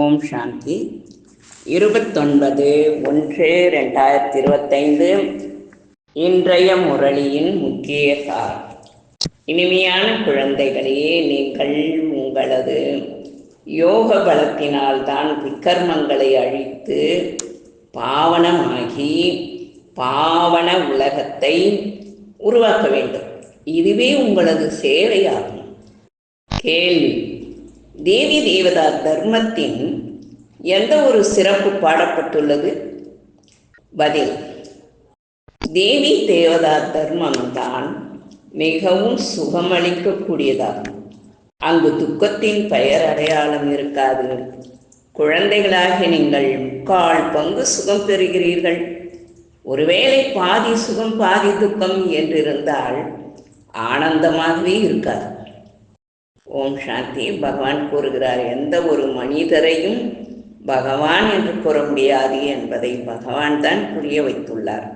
ஓம் சாந்தி. இருபத்தொன்பது ஒன்று ரெண்டாயிரத்தி இருபத்தைந்து இன்றைய முரளியின் முக்கிய சார். இனிமையான குழந்தைகளே நீங்கள் உங்களது யோக பலத்தினால்தான் விக்கர்மங்களை அழித்து பாவனமாகி பாவன உலகத்தை உருவாக்க வேண்டும். இதுவே உங்களது சேவையாகும். கேள்வி. தேவி தேவதா தர்மத்தின் எந்த ஒரு சிறப்பு பாடப்பட்டுள்ளது? பதில் தேவி தேவதா தர்மம் தான் மிகவும் சுகமளிக்கக்கூடியதாகும். அங்கு துக்கத்தின் பெயர் அடையாளம் இருக்காது. குழந்தைகளாக நீங்கள் முக்கால் பங்கு சுகம் பெறுகிறீர்கள். ஒருவேளை பாதி சுகம் பாதி துக்கம் என்றிருந்தால் ஆனந்தமாகவே இருக்காது. ஓம் சாந்தி. பகவான் கூறுகிறார் எந்த ஒரு மனிதரையும் பகவான் என்று கூற முடியாது என்பதை பகவான் தான் புரிய வைத்துள்ளார்.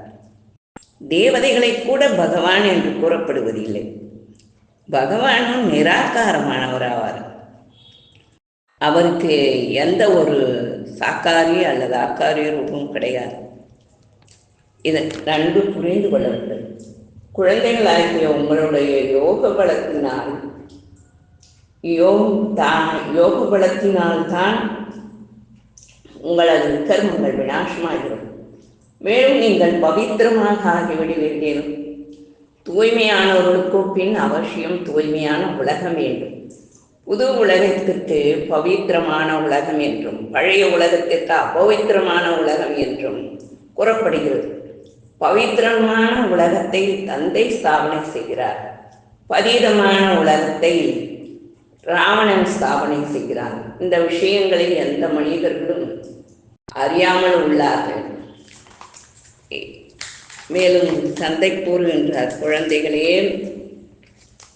தேவதைகளை கூட பகவான் என்று கூறப்படுவதில்லை. பகவானும் நிராகாரமானவராவார். அவருக்கு எந்த ஒரு சாக்காரி அல்லது ஆக்காரிய ரூபம் கிடையாது. இதை நன்கு புரிந்து கொள்ள வேண்டும் குழந்தைகளாகிய உங்களுடைய யோக பலத்தினால் யோகம் தான் யோக பலத்தினால்தான் உங்களது கர்மங்கள் விநாசமாகிறது. மேலும் நீங்கள் பவித்திரமாக ஆகிவிடுவீர்கள் தூய்மையானவர்களுக்கு பின் அவசியம் தூய்மையான உலகம் வேண்டும். புது உலகத்திற்கு பவித்திரமான உலகம் என்றும் பழைய உலகத்திற்கு அபவித்திரமான உலகம் என்றும் கூறப்படுகிறது. பவித்திரமான உலகத்தை தந்தை ஸ்தாபனை செய்கிறார். பதீதமான உலகத்தை ராவணன் ஸ்தாபனை செய்கிறான். இந்த விஷயங்களை எந்த மனிதர்களும் அறியாமல் உள்ளார்கள். மேலும் தந்தை கூறுகின்றார் குழந்தைகளே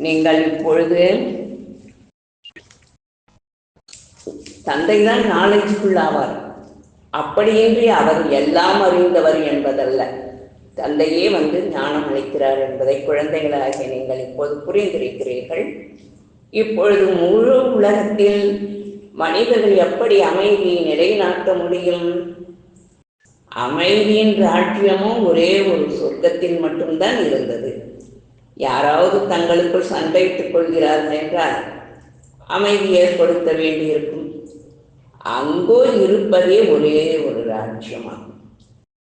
நீங்கள் இப்பொழுது தந்தைதான் நாலேஜ்ஃபுல்லாவார் அப்படியின்றி அவர் எல்லாம் அறிந்தவர் என்பதல்ல. தந்தையே வந்து ஞானம் அளிக்கிறார் என்பதை குழந்தைகளாகிய நீங்கள் இப்போது புரிந்திருக்கிறீர்கள். இப்பொழுது முழு உலகத்தில் மனிதர்கள் எப்படி அமைதியை நிலைநாட்ட முடியும்? அமைதியின் ராஜ்யமும் ஒரே ஒரு சொர்க்கத்தில் மட்டும்தான் இருந்தது. யாராவது தங்களுக்குள் சண்டையிட்டுக் கொள்கிறார்கள் என்றால் அமைதி ஏற்படுத்த வேண்டியிருக்கும். அங்கோ இருப்பதே ஒரே ஒரு ராஜ்யமாகும்.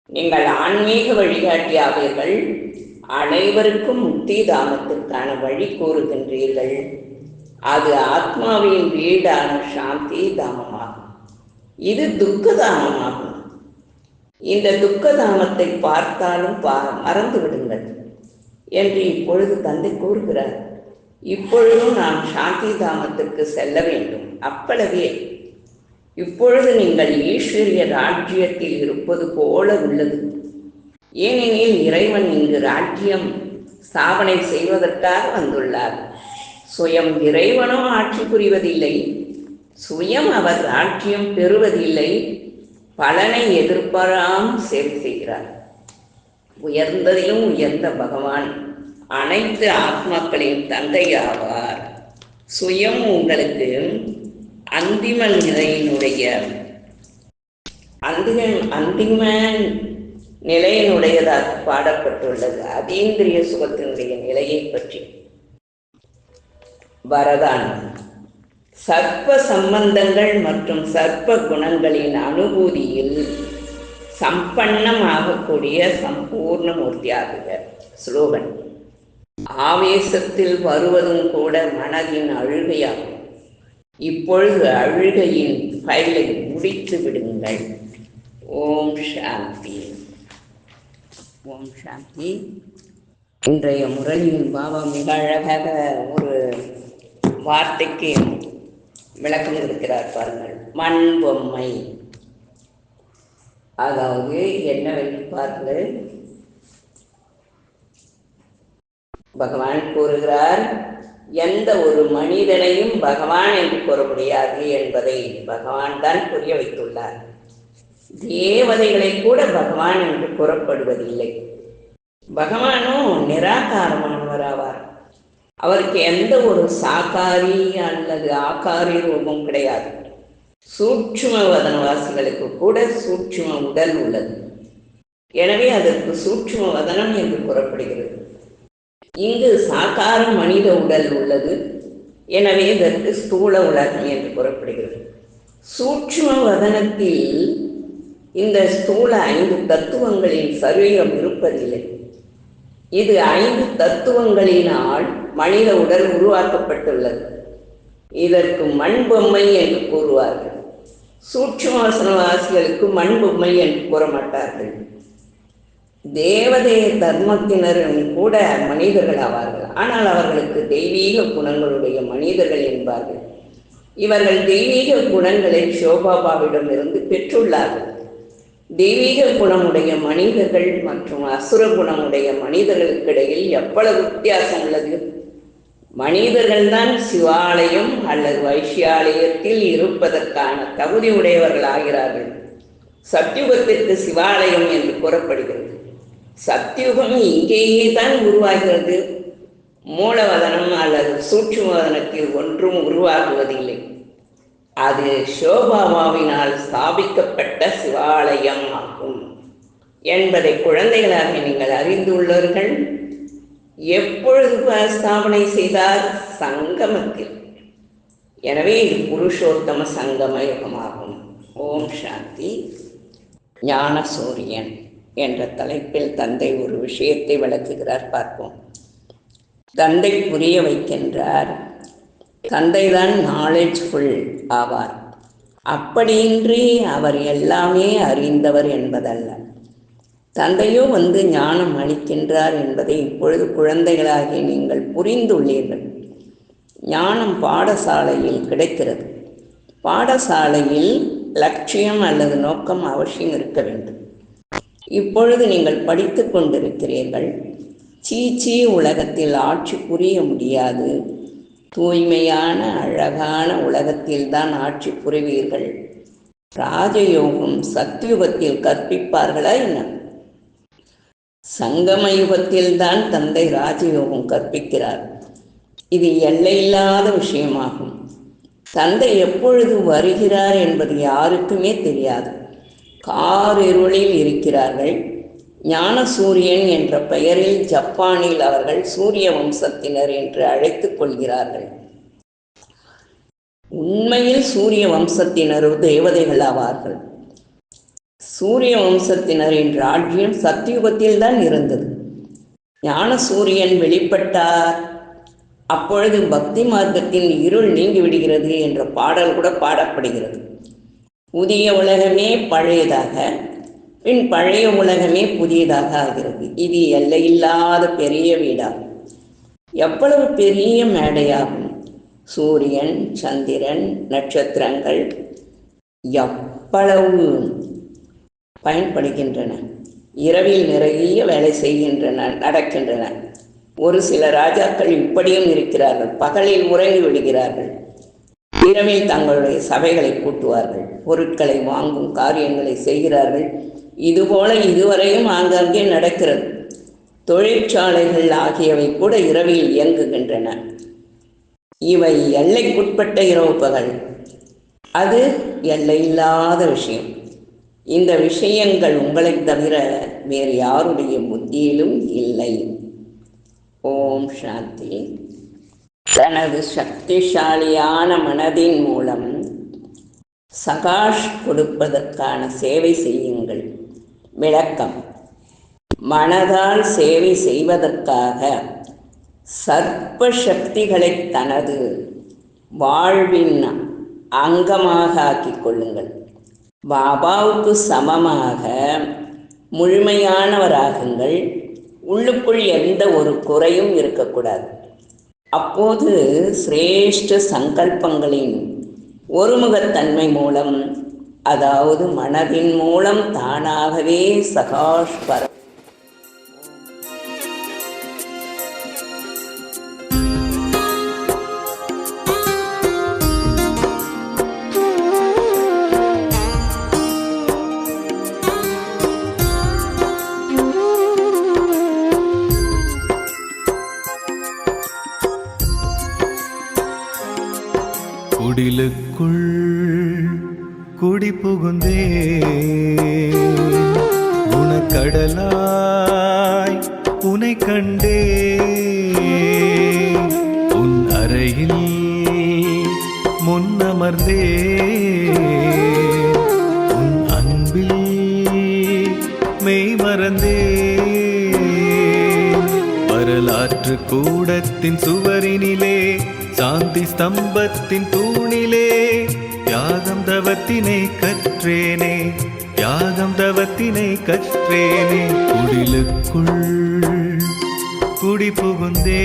நீங்கள் ஆன்மீக வழிகாட்டியாவீர்கள். அனைவருக்கும் முக்தி தாமத்திற்கான வழி கூறுகின்றீர்கள். அது ஆத்மாவின் வீடான சாந்தி தாமமாகும் இது துக்க தாமமாகும் இந்த துக்க தாமத்தை பார்த்தாலும் பா மறந்து விடுங்கள் என்று இப்பொழுது தந்தை கூறுகிறார். இப்பொழுதும் நாம் சாந்தி தாமத்திற்கு செல்ல வேண்டும். அப்பளவே இப்பொழுது நீங்கள் ஈஸ்வரிய ராஜ்யத்தில் இருப்பது போல உள்ளது. ஏனெனில் இறைவன் இங்கு ராஜ்யம் ஸ்தாபனை செய்வதற்காக வந்துள்ளார். சுயம் இறைவனோ ஆட்சி புரிவதில்லை சுயம் அவர் ஆட்சியும் பெறுவதில்லை பலனை எதிர்பாராம் சேவை செய்கிறார். உயர்ந்ததிலும் உயர்ந்த பகவான் அனைத்து ஆத்மாக்களின் தந்தை ஆவார் சுயம் உங்களுக்கு அந்திம நிலையினுடைய அந்திம அந்திம நிலையினுடையதாக பாடப்பட்டுள்ளது. அதீந்திரிய சுகத்தினுடைய நிலையை பற்றி வரதான். சர்ப்ப சம்பந்தங்கள் மற்றும் சர்ப்ப குணங்களின் அனுபூதியில் சம்பன்னமாகக்கூடிய சம்பூர்ண மூர்த்தியாகுக ஸ்லோகன். ஆவேசத்தில் வருவதும் கூட மனதின் அழுகையாகும். இப்பொழுது அழுகையின் ஃபைலை முடித்து விடுங்கள். ஓம் சாந்தி. ஓம் சாந்தி. இன்றைய முரளியின் பாபா மிக அழகாக ஒரு வார்த்தைக்கு விளக்கம் இருக்கிறார் பாருங்கள். மண் பொம்மை அதாவது என்னவென்று பாருங்கள். பகவான் கூறுகிறார் எந்த ஒரு மனிதனையும் பகவான் என்று கூற முடியாது என்பதை பகவான் தான் புரிய வைத்துள்ளார். தேவதைகளை கூட பகவான் என்று கூறப்படுவதில்லை. பகவானும் நிராகாரமானவராவார். அவருக்கு எந்த ஒரு சாக்காரி அல்லது ஆக்காரி ரூபம் கிடையாது. சூட்சும வதனவாசிகளுக்கு கூட சூட்சும உடல் உள்ளது. எனவே அதற்கு சூட்சும வதனம் என்று கூறப்படுகிறது. இங்கு சாகார மனித உடல் உள்ளது. எனவே இதற்கு ஸ்தூல உலகம் என்று கூறப்படுகிறது. சூட்சும வதனத்தில் இந்த ஸ்தூல ஐந்து தத்துவங்களின் சரீரம் இருப்பதில்லை. இது ஐந்து தத்துவங்களினால் மனித உடல் உருவாக்கப்பட்டுள்ளது. இதற்கு மண் பொம்மை என்று கூறுவார்கள். சூட்சுமவாசனவாசிகளுக்கு மண் பொம்மை என்று கூற மாட்டார்கள் தேவதே தர்மத்தினரும் கூட மனிதர்கள் ஆவார்கள். ஆனால் அவர்களுக்கு தெய்வீக குணங்களுடைய மனிதர்கள் என்பார்கள். இவர்கள் தெய்வீக குணங்களை சோபாபாவிடமிருந்து பெற்றுள்ளார்கள். தெய்வீக குணமுடைய மனிதர்கள் மற்றும் அசுர குணமுடைய மனிதர்களுக்கிடையில் எவ்வளவு வித்தியாசம் உள்ளது? மனிதர்கள்தான் சிவாலயம் அல்லது வைஷ்யாலயத்தில் இருப்பதற்கான தகுதி உடையவர்கள் ஆகிறார்கள் சத்யுகத்திற்கு சிவாலயம் என்று கூறப்படுகிறது. சத்யுகம் இங்கேயே தான் உருவாகிறது. மூலவதனம் அல்லது சூட்சுமவதனத்தில் ஒன்றும் உருவாகுவதில்லை. அது சோபாபாவினால் ஸ்தாபிக்கப்பட்ட சிவாலயம் ஆகும். என்பதை குழந்தைகளாக நீங்கள் அறிந்துள்ளவர்கள் எப்பொழுது ஸ்தாபனை செய்தார் சங்கமத்தில். எனவே இது புருஷோத்தம சங்கம யுகமாகும் ஓம் சாந்தி. ஞான சூரியன் என்ற தலைப்பில் தந்தை ஒரு விஷயத்தை விளக்குகிறார் பார்ப்போம். தந்தை புரிய வைக்கின்றார் தந்தைதான் நாலேஜ்ஃபுல் ஆவார். அப்படியின்றி அவர் எல்லாமே அறிந்தவர் என்பதல்ல. தந்தையோ வந்து ஞானம் அளிக்கின்றார் என்பதை இப்பொழுது குழந்தைகளாகி நீங்கள் புரிந்துள்ளீர்கள். ஞானம் பாடசாலையில் கிடைக்கிறது. பாடசாலையில் லட்சியம் அல்லது நோக்கம் அவசியம் இருக்க வேண்டும். இப்பொழுது நீங்கள் படித்து கொண்டிருக்கிறீர்கள். சீச்சி உலகத்தில் ஆட்சி புரிய முடியாது. தூய்மையான அழகான உலகத்தில்தான் ஆட்சி புரிவீர்கள். ராஜயோகம் சத்யுகத்தில் கற்பிப்பார்களா என்ன? சங்கம யுகத்தில்தான் தந்தை ராஜயோகம் கற்பிக்கிறார். இது எல்லையில்லாத விஷயமாகும். தந்தை எப்பொழுது வருகிறார் என்பது யாருக்குமே தெரியாது. காரிருளில் இருக்கிறார்கள். ஞான சூரியன் என்ற பெயரில் ஜப்பானில் அவர்கள் சூரிய வம்சத்தினர் என்று அழைத்துக் கொள்கிறார்கள். உண்மையில் சூரிய வம்சத்தினர் தேவதைகள் ஆவார்கள். சூரிய வம்சத்தினரின் ராஜ்யம் சத்தியுகத்தில் தான் இருந்தது. ஞான சூரியன் வெளிப்பட்டார். அப்பொழுது பக்தி மார்க்கத்தின் இருள் நீங்கி விடுகிறது என்ற பாடல் கூட பாடப்படுகிறது. புதிய உலகமே பழையதாக பின் பழைய உலகமே புதியதாக ஆகிறது. இது எல்லையில்லாத பெரிய வீடாகும். எவ்வளவு பெரிய மேடையாகும். சூரியன் சந்திரன் நட்சத்திரங்கள் எவ்வளவு பயன்படுகின்றன. இரவில் நிறைய வேலை செய்கின்றன நடக்கின்றன. ஒரு சில ராஜாக்கள் இப்படியும் இருக்கிறார்கள். பகலில் உறங்கி விடுகிறார்கள். இரவில் தங்களுடைய சபைகளை கூட்டுவார்கள். பொருட்களை வாங்கும் காரியங்களை செய்கிறார்கள். இதுபோல இதுவரையும் ஆங்காங்கே நடக்கிறது. தொழிற்சாலைகள் ஆகியவை கூட இரவில் இயங்குகின்றன. இவை எல்லைக்குட்பட்ட இரவு பகல். அது எல்லையில்லாத விஷயம். இந்த விஷயங்கள் உங்களை தவிர வேறு யாருடைய புத்தியிலும் இல்லை. ஓம் சாந்தி. தனது சக்திசாலியான மனதின் மூலம் சகாஷ் கொடுப்பதற்கான சேவை செய்யுங்கள். விளக்கம். மனதால் சேவை செய்வதற்காக சர்ப்ப சக்திகளை தனது வாழ்வின் அங்கமாக ஆக்கிக் கொள்ளுங்கள். பாபாவுக்கு சமமாக முழுமையானவராகுங்கள். உள்ளுக்குள் எந்த ஒரு குறையும் இருக்கக்கூடாது. அப்போது சிரேஷ்ட சங்கல்பங்களின் ஒருமுகத்தன்மை மூலம் அதாவது மனதின் மூலம் தானாகவே சகாஷ் பர புகுந்தே உனக்கடலாய் உனை கண்டே உன் அறையில் முன்னமர்ந்தே உன் அன்பில் மெய் மறந்தே வரலாற்று கூடத்தின் சுவரினிலே சாந்தி ஸ்தம்பத்தின் தூணிலே யாகம் தவத்தினை கற்றேனே யாகம் தவத்தினை கற்றேனே. குடிலுக்குள் குடி புகுந்தே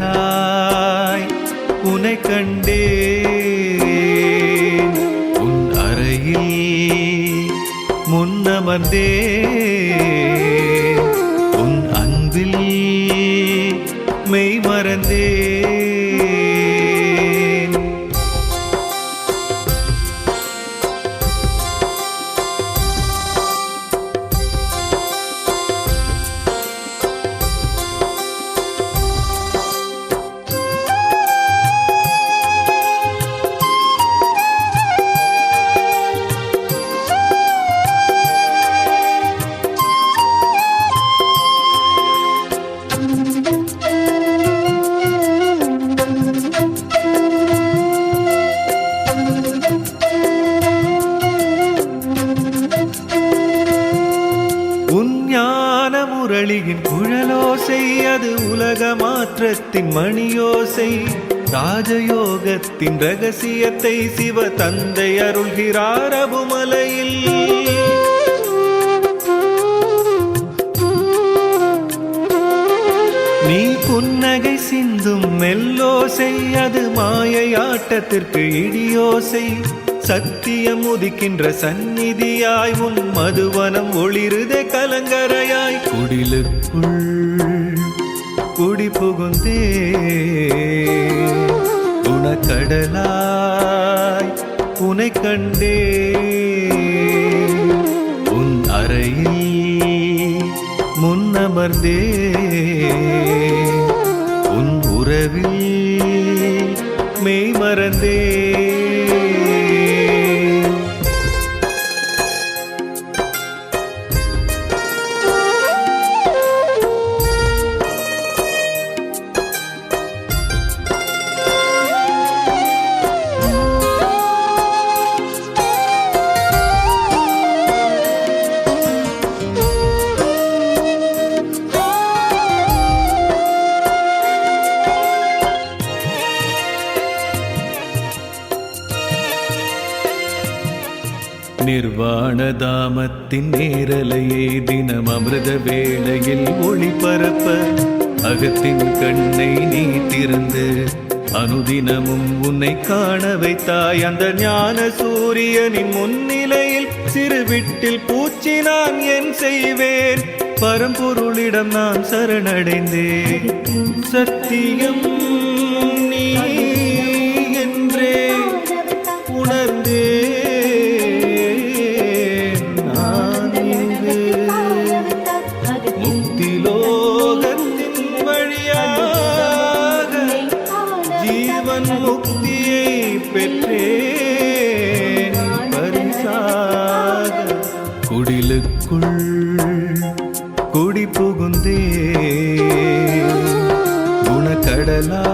குணக்கடலாய் உனை கண்டே உன் அறையில் முன்னமர்ந்தே உன் அன்பில் மெய் மறந்தே ஞான முரளியின் குழலோசை அது உலக மாற்றத்தின் மணியோசை. ராஜயோகத்தின் ரகசியத்தை சிவ தந்தை அருள்கிறார் அபுமலையில். நீ புன்னகை சிந்தும் மெல்லோசை அது மாயை ஆட்டத்திற்கு இடியோசை. சத்தியம் உதிக்கின்ற சந்நிதியாய் உன் மதுவனம் ஒளிருதே கலங்கரையாய். குடிலுக்குள் குடி புகுந்தே உனக்கடலாய் உனை கண்டே உன் அறையில் முன்னமர்ந்தே உன் உறவில் மெய் மறந்தே நிர்வாணதாமத்தின் நேரலையே தினம் அமிர்த வேளையில் ஒளிபரப்ப அகத்தின் கண்ணை நீ திறந்து அனுதினமும் உன்னை காண வைத்தாய். அந்த ஞான சூரியனின் முன்னிலையில் சிறுவிட்டில் பூச்சி நான் என் செய்வேன்? பரம்பொருளிடம் நான் சரணடைந்தேன். சத்தியம் குடி புகுந்தே குணக்கடலா